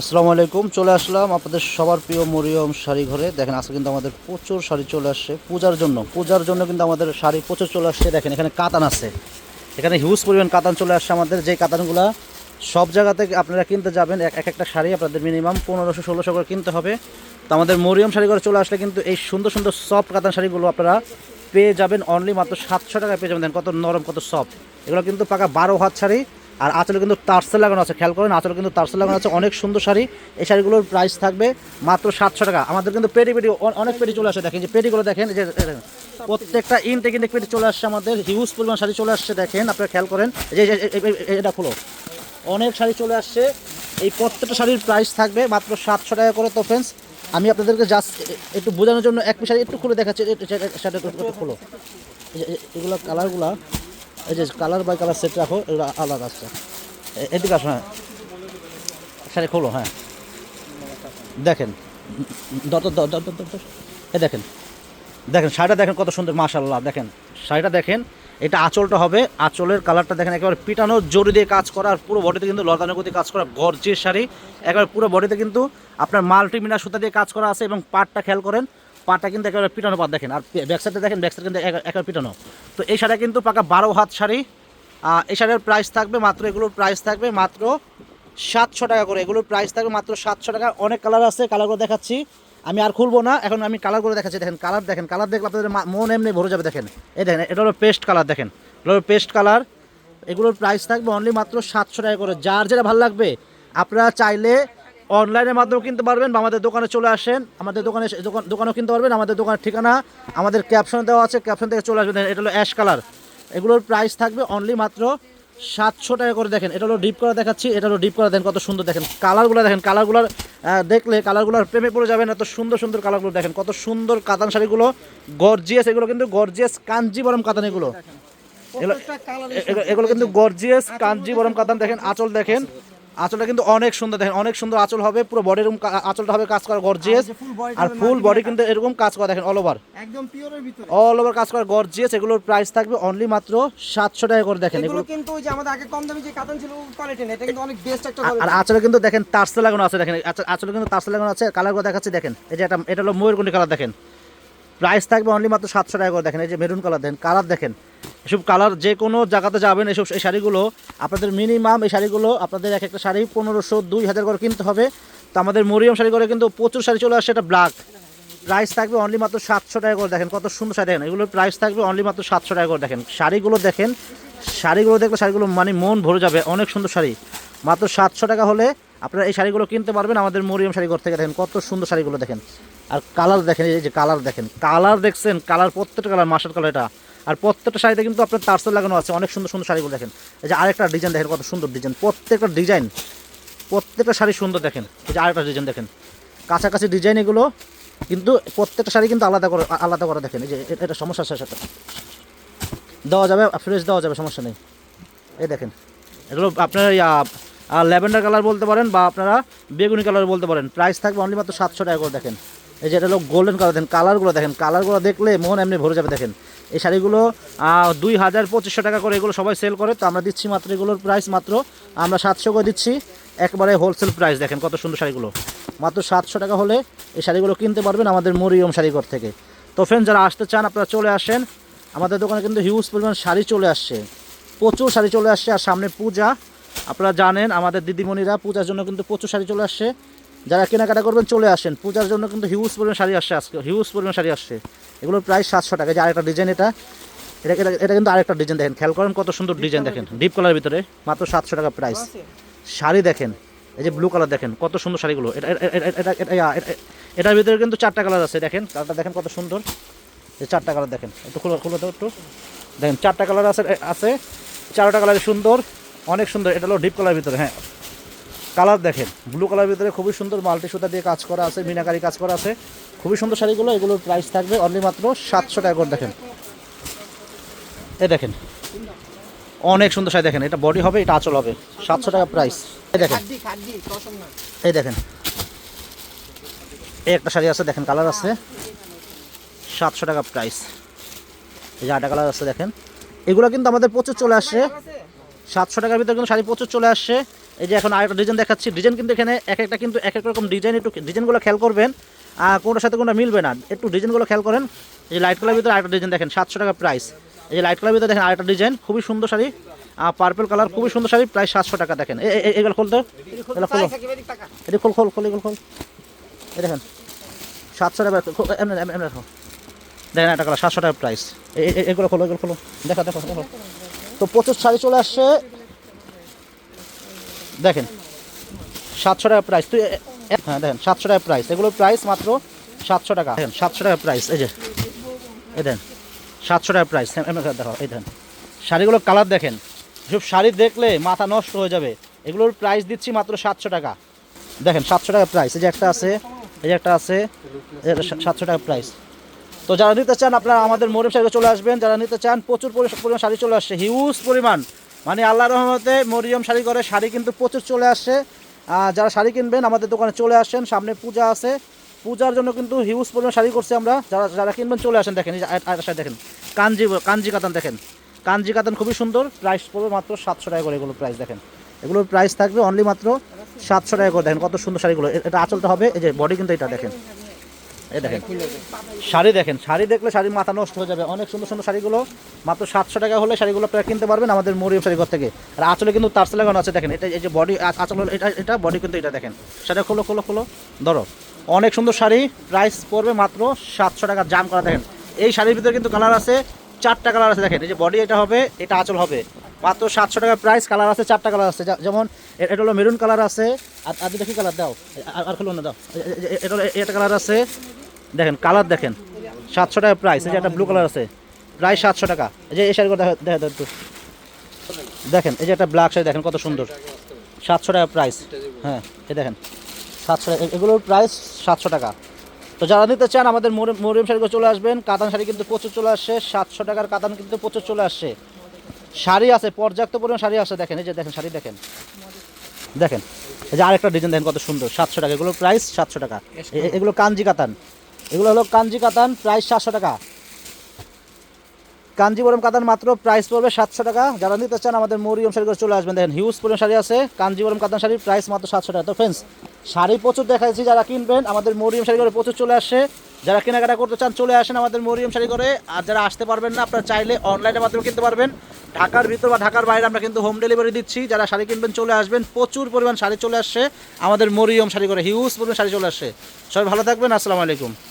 আসসালামু আলাইকুম, চলে আসলাম আপনাদের সবার প্রিয় মরিয়ম শাড়ি ঘরে। দেখেন, আজকে কিন্তু আমাদের প্রচুর শাড়ি চলে আসছে পূজার জন্য। পূজার জন্য কিন্তু আমাদের শাড়ি প্রচুর চলে আসছে। দেখেন, এখানে কাতান আছে। এখানে হিউজ পরিমাণ কাতান চলে আসছে আমাদের। যে কাতানগুলো সব জায়গা থেকে আপনারা কিনতে যাবেন, এক এক একটা শাড়ি আপনাদের মিনিমাম পনেরোশো, ষোলোশো করে কিনতে হবে। তো আমাদের মরিয়ম শাড়ি ঘরে চলে আসলে কিন্তু এই সুন্দর সুন্দর সফট কাতান শাড়িগুলো আপনারা পেয়ে যাবেন। অনলি মাত্র সাতশো টাকায় পেয়ে যাবেন। কত নরম, কত সফট এগুলো কিন্তু পাকা বারো হাত শাড়ি। আর আঁচলে কিন্তু টার্সেল লাগানো আছে, খেয়াল করেন, আঁচলে কিন্তু টার্সেল লাগানো আছে, অনেক সুন্দর শাড়ি। এই শাড়িগুলোর প্রাইস থাকবে মাত্র সাতশো টাকা। আমাদের কিন্তু পেটি পেটি অনেক পেটি চলে আসে, দেখেন যে পেটিগুলো দেখেন যে প্রত্যেকটা ইনটেক ইনটেক পেটি চলে আসছে আমাদের হিউজ পরিমাণ শাড়ি চলে আসছে, দেখেন, আপনারা খেয়াল করেন যে এটা খুলো। অনেক শাড়ি চলে আসছে, এই প্রত্যেকটা শাড়ির প্রাইস থাকবে মাত্র সাতশো টাকা করে তো ফ্রেন্ডস আমি আপনাদেরকে জাস্ট একটু বোঝানোর জন্য এক শাড়ি একটু খুলে দেখাচ্ছি খুলো। এগুলো কালারগুলা এই যে কালার বাই কালার সেট রাখো, এগুলো আলাদা আছে। এ- এদিকে আসো হ্যাঁ। শাড়ি খোলো হ্যাঁ। দেখেন এই দেখেন। দেখেন, শাড়িটা দেখেন কত সুন্দর মাশাল্লাহ দেখেন। শাড়িটা দেখেন, এটা আঁচলটা হবে, আঁচলের কালারটা দেখেন, একেবারে পিটানো জড়ি দিয়ে কাজ করা, আর পুরো বডিতে কিন্তু লতানুগতি কাজ করা গর্জিয়াস শাড়ি। একেবারে পুরো বডিতে কিন্তু আপনার মাল্টিমিনার সুতা দিয়ে কাজ করা আছে, এবং পাটটা খেয়াল করেন পাটটা কিন্তু একেবারে পিটানো পাট দেখেন। আর ব্যাকসাইডে দেখেন ব্যাকসাইড কিন্তু একে- একেবারে পিটানো। তো এই শাড়ি কিন্তু পাকা বারো হাত শাড়ি। এই শাড়ির প্রাইস থাকবে মাত্র, এগুলোর প্রাইস থাকবে মাত্র সাতশো টাকা করে। এগুলোর প্রাইস থাকবে মাত্র সাতশো টাকা। অনেক কালার আছে কালারগুলো দেখাচ্ছি। আমি আর খুলবো না, এখন আমি কালারগুলো দেখাচ্ছি। দেখেন কালার দেখেন কালার দেখলে আপনাদের মন এমনি ভরে যাবে, দেখেন। এই দেখেন, এটা হলো পেস্ট কালার দেখেন। এটা হলো পেস্ট কালার এগুলোর প্রাইস থাকবে অনলি মাত্র সাতশো টাকা করে। যার যেটা ভালো লাগবে, আপনারা চাইলে অনলাইনের মাধ্যমে কিনতে পারবেন বা আমাদের দোকানে চলে আসেন। আমাদের দোকানে দোকানেও কিনতে পারবেন আমাদের দোকানের ঠিকানা আমাদের ক্যাপশন দেওয়া আছে ক্যাপশন থেকে চলে আসবেন। এটা হলো অ্যাশ কালার এগুলোর প্রাইস থাকবে অনলি মাত্র সাতশো টাকা করে দেখেন। এটা হলো ডিপ করা দেখাচ্ছি এটা হলো ডিপ করা দেখেন কত সুন্দর দেখেন। কালারগুলো দেখেন কালারগুলোর দেখলে কালারগুলোর প্রেমে পড়ে যাবেন এত সুন্দর সুন্দর কালারগুলো দেখেন। কত সুন্দর কাতান শাড়িগুলো গর্জিয়াস এগুলো কিন্তু গর্জিয়াস কাঞ্জিবরম কাতান এগুলো- এগুলো কিন্তু গর্জিয়াস কাঞ্জিবরম কাতান দেখেন আঁচল দেখেন। আঁচলটা কিন্তু অনেক সুন্দর। দেখেন অনেক সুন্দর আঁচল হবে। পুরো বডি এরকম আঁচলটা হবে কাজ করা গর্জিয়াস আর টা আর ফুল বডি কিন্তু এরকম কাজ করা দেখেন অল ওভার একদম পিওরের ভিতরে। অল ওভার কাজ করা গর্জিয়াস এগুলোর প্রাইস থাকবে অনলি মাত্র সাতশো টাকা করে দেখেন এগুলো কিন্তু ওই যে আমাদের আগে কম দামি যে কাতান ছিল কোয়ালিটি না এটা কিন্তু অনেক বেস্ট একটা আর- আর কোয়ালিটি আঁচলে কিন্তু দেখেন তারসে লাগানো আছে দেখেন আঁচল- কিন্তু তারসে লাগানো আছে। কালারগুলো দেখাচ্ছি দেখেন এই যে এটা এটা হলো ময়ূরকুণ্ডি কালার দেখেন। প্রাইস থাকবে অনলি মাত্র সাতশো টাকা করে দেখেন এই যে মেরুন কালার দেখেন কালার দেখেন। এসব কালার যে কোনো জায়গাতে যাবেন এসব এই শাড়িগুলো। আপনাদের মিনিমাম এই শাড়িগুলো আপনাদের এক একটা শাড়ি পনেরোশো, দুই হাজার করে কিনতে হবে। তো আমাদের মরিয়ম শাড়ি করে কিন্তু প্রচুর শাড়ি চলে আসছে, এটা ব্ল্যাক প্রাইস থাকবে অনলি মাত্র সাতশো টাকা করে, দেখেন কত সুন্দর শাড়ি, দেখেন, এগুলোর প্রাইস থাকবে অনলি মাত্র সাতশো টাকা করে, দেখেন। শাড়িগুলো দেখেন, শাড়িগুলো দেখলে শাড়িগুলো মানে মন ভরে যাবে, অনেক সুন্দর শাড়ি। মাত্র সাতশো টাকা হলে আপনারা এই শাড়িগুলো কিনতে পারবেন আমাদের মরিয়ম শাড়িঘর থেকে, দেখেন কত সুন্দর শাড়িগুলো, দেখেন। আর কালার দেখেন, এই যে কালার দেখেন। কালার দেখছেন কালার প্রত্যেকটা কালার মাস্টার কালার এটা। আর প্রত্যেকটা শাড়িতে কিন্তু আপনার তারসেল লাগানো আছে, অনেক সুন্দর সুন্দর শাড়িগুলো দেখেন। এই যে আরেকটা ডিজাইন দেখেন, কত সুন্দর ডিজাইন প্রত্যেকটা ডিজাইন প্রত্যেকটা শাড়ি সুন্দর দেখেন। এই যে আরেকটা ডিজাইন দেখেন। কাছাকাছি ডিজাইন এগুলো কিন্তু প্রত্যেকটা শাড়ি কিন্তু আলাদা করে আলাদা করে দেখেন। এই যে এটা সমস্যা আছে, সেটা। দেওয়া যাবে ফ্রেশ দেওয়া যাবে, সমস্যা নেই। এই দেখেন। এগুলো আপনার ল্যাভেন্ডার কালার বলতে পারেন বা আপনারা বেগুনি কালার বলতে পারেন। প্রাইস থাকবে অনলি মাত্র সাতশো টাকা করে দেখেন। এই যে এটা হলো গোল্ডেন কালার দেখেন। কালারগুলো দেখেন। কালারগুলো দেখলে মন এমনি ভরে যাবে, দেখেন। এই শাড়িগুলো দুই হাজার পঁচিশশো টাকা করে এগুলো সবাই সেল করে। তো আমরা দিচ্ছি মাত্র এগুলোর প্রাইস মাত্র, আমরা সাতশো করে দিচ্ছি। একবারে হোলসেল প্রাইস দেখেন কত সুন্দর শাড়িগুলো। মাত্র সাতশো টাকা হলে এই শাড়িগুলো কিনতে পারবেন আমাদের মরিয়ম শাড়িঘর থেকে। তো ফ্রেন্ড যারা আসতে চান, আপনারা চলে আসেন। আমাদের দোকানে কিন্তু হিউজ পরিমাণ শাড়ি চলে আসছে। প্রচুর শাড়ি চলে আসছে, আর সামনে পূজা। আপনারা জানেন, আমাদের দিদিমণিরা পূজার জন্য কিন্তু প্রচুর শাড়ি চলে আসছে। যারা কেনাকাটা করবেন চলে আসেন। পূজার জন্য কিন্তু হিউজ পরিমাণ শাড়ি আসছে আজকে। হিউজ পরিমাণ শাড়ি আসছে। এগুলোর প্রাইস সাতশো টাকা। যে আরেকটা ডিজাইন এটা এটা এটা- কিন্তু আরেকটা ডিজাইন দেখেন। খেয়াল করেন কত সুন্দর ডিজাইন দেখেন। ডিপ কালারের ভিতরে মাত্র সাতশো টাকা প্রাইস শাড়ি দেখেন এই যে ব্লু কালার দেখেন কত সুন্দর শাড়িগুলো। এটা এটা- এটা- এটা- এটা- এটা- এটা- এটার ভিতরে কিন্তু চারটা কালার আছে। দেখেন কালারটা দেখেন কত সুন্দর। এই চারটা কালার দেখেন। একটু খুলে খুলে দাও একটু। দেখেন চারটা কালার আছে আছে। চারটা কালার সুন্দর অনেক সুন্দর। এটা হলো ডিপ কালার ভিতরে হ্যাঁ। কালার দেখেন ব্লু কালার ভিতরে খুবই সুন্দর মাল্টি সুতা দিয়ে কাজ করা আছে মিনাকারি কাজ করা আছে। খুবই সুন্দর শাড়িগুলো এগুলোর প্রাইস থাকবে অনলি মাত্র সাতশো টাকা করে দেখেন। এই দেখেন অনেক সুন্দর শাড়ি দেখেন এটা বডি হবে এটা আঁচল হবে সাতশো টাকা প্রাইস এই দেখেন এই দেখেন এই একটা শাড়ি আছে দেখেন কালার আছে সাতশো টাকা প্রাইস এই যে আটা কালার আছে দেখেন। এগুলো কিন্তু আমাদের প্রচুর চলে আসছে সাতশো টাকার ভিতরে কিন্তু শাড়ি প্রচুর চলে আসছে এই যে এখন আরেকটা ডিজাইন দেখাচ্ছি ডিজাইন কিন্তু এখানে এক একটা কিন্তু এক এক রকম ডিজাইন একটু ডিজাইনগুলো খেয়াল করবেন আর কোনোটার সাথে কোনটা মিলবে না একটু ডিজাইনগুলো খেয়াল করেন এই যে লাইট কালার ভিতরে আরেকটা ডিজাইন দেখেন সাতশো টাকা প্রাইস এই যে লাইট কালার ভিতরে দেখেন আরেকটা ডিজাইন খুবই সুন্দর শাড়ি আর পার্পল কালার খুবই সুন্দর শাড়ি প্রায় সাতশো টাকা দেখেন এগুলো খুলতো এগুলো খোলো এটি খোল খোল খোল এগুলো খোল এই দেখেন সাতশো টাকা এমনি দেখেন একটা কালার সাতশো টাকা প্রাইস এগুলো খোলো এগুলো খোলো দেখা দেখো দেখো তো প্রচুর শাড়ি চলে আসছে দেখেন, সাতশো টাকা প্রাইস তুই হ্যাঁ দেখেন, সাতশো টাকা প্রাইস এগুলোর প্রাইস মাত্র সাতশো টাকা। দেখেন, সাতশো টাকা প্রাইস এই যে, এই দেন সাতশো টাকা প্রাইস দেখো, এই দেন শাড়িগুলোর কালার দেখেন। সব শাড়ি দেখলে মাথা নষ্ট হয়ে যাবে। এগুলোর প্রাইস দিচ্ছি মাত্র সাতশো টাকা। দেখেন, সাতশো টাকা প্রাইস এই যে একটা আছে, এই যে একটা আছে সাতশো টাকা প্রাইস তো যারা নিতে চান, আপনারা আমাদের মরিম শাড়ি চলে আসবেন। যারা নিতে চান, প্রচুর পরি- পরিমাণ শাড়ি চলে আসছে। হিউজ পরিমাণ। মানে আল্লাহ রহমতে মরিয়ম শাড়ি করে শাড়ি কিন্তু প্রচুর চলে আসছে যারা শাড়ি কিনবেন, আমাদের দোকানে চলে আসেন, সামনে পূজা আছে। পূজার জন্য কিন্তু হিউজ পরিমাণ শাড়ি করছি আমরা। যারা যারা কিনবেন চলে আসেন, দেখেন শাড়ি দেখেন। কাঞ্জি কাঞ্জি কাতান দেখেন। কাঞ্জি কাতান খুবই সুন্দর। প্রাইস পড়বে মাত্র সাতশো টাকা করে এগুলো প্রাইস দেখেন। এগুলোর প্রাইস থাকবে অনলি মাত্র সাতশো টাকা করে। দেখেন কত সুন্দর শাড়িগুলো। এটা আঁচলটা হবে। এই যে বডি কিন্তু এটা দেখেন। এই দেখেন। শাড়ি দেখেন শাড়ি দেখলে শাড়ির মাথা নষ্ট হয়ে যাবে। অনেক সুন্দর সুন্দর শাড়িগুলো মাত্র সাতশো টাকা হলে শাড়িগুলো আপনারা কিনতে পারবেন আমাদের মরিয়ম শাড়িঘর থেকে। আর আঁচলে কিন্তু তারসে লাগানো আছে দেখেন এটা এই যে বডি আঁচল এটা এটা বডি কিন্তু এটা দেখেন। শাড়ি খোলো খোলো খোলো ধরো। অনেক সুন্দর শাড়ি প্রাইস পড়বে মাত্র সাতশো টাকা জাম করা দেখেন। এই শাড়ির ভিতরে কিন্তু কালার আছে চারটা কালার আছে দেখেন। এই যে বডি এটা হবে এটা আঁচল হবে। মাত্র সাতশো টাকা প্রাইস কালার আছে চারটা কালার আছে। যেমন এটা হলো মেরুন কালার আছে। আর আর দুটা কি কালার দাও আর খুলুন না দাও। এটা এটা কালার আছে দেখেন কালার দেখেন। সাতশো টাকা প্রাইস এই যে একটা ব্লু কালার আছে। প্রায় সাতশো টাকা। এই যে এই শাড়িগুলো দেখা দেখা একটু। দেখেন, এই যে একটা ব্ল্যাক শাড়ি, দেখেন কত সুন্দর। সাতশো টাকা প্রাইস হ্যাঁ এই দেখেন। সাতশো টাকা এগুলোর প্রাইস সাতশো টাকা। তো যারা নিতে চান, আমাদের মরিয়ম শাড়িগুলো চলে আসবেন। কাতান শাড়ি কিন্তু প্রচুর চলে আসছে। সাতশো টাকার কাতান কিন্তু প্রচুর চলে আসছে। শাড়ি আছে, পর্যাপ্ত পরিমাণ শাড়ি আছে। দেখেন, এই যে দেখেন, শাড়ি দেখেন। দেখেন, এই যে আরেকটা ডিজাইন দেখেন কত সুন্দর। সাতশো টাকা, এগুলোর প্রাইস সাতশো টাকা। এগুলো কাঞ্জি কাতান। এগুলো হলো কাঞ্জি কাতান, প্রাইস সাতশো টাকা। কাঞ্জিবরম কাতান মাত্র প্রাইস পড়বে সাতশো টাকা। যারা নিতে চান আমাদের মরিয়ম শাড়ি করে চলে আসবেন। দেখেন হিউজ পরিমাণ শাড়ি আছে। কাঞ্জিবরম কাতান শাড়ির প্রাইস মাত্র সাতশো টাকা। তো ফ্রেন্ডস শাড়ি প্রচুর দেখাচ্ছি যারা কিনবেন, আমাদের মরিয়ম শাড়ি করে প্রচুর চলে আসে। যারা কেনাকাটা করতে চান চলে আসেন আমাদের মরিয়ম শাড়ি করে আর যারা আসতে পারবেন না, আপনারা চাইলে অনলাইনের মাধ্যমে কিনতে পারবেন। ঢাকার ভিতর বা ঢাকার বাইরে আমরা কিন্তু হোম ডেলিভারি দিচ্ছি। যারা শাড়ি কিনবেন চলে আসবেন, প্রচুর পরিমাণ শাড়ি চলে আসছে আমাদের মরিয়ম শাড়ি করে হিউজ পরিমাণ শাড়ি চলে আসছে সবাই ভালো থাকবেন, আসসালামু আলাইকুম।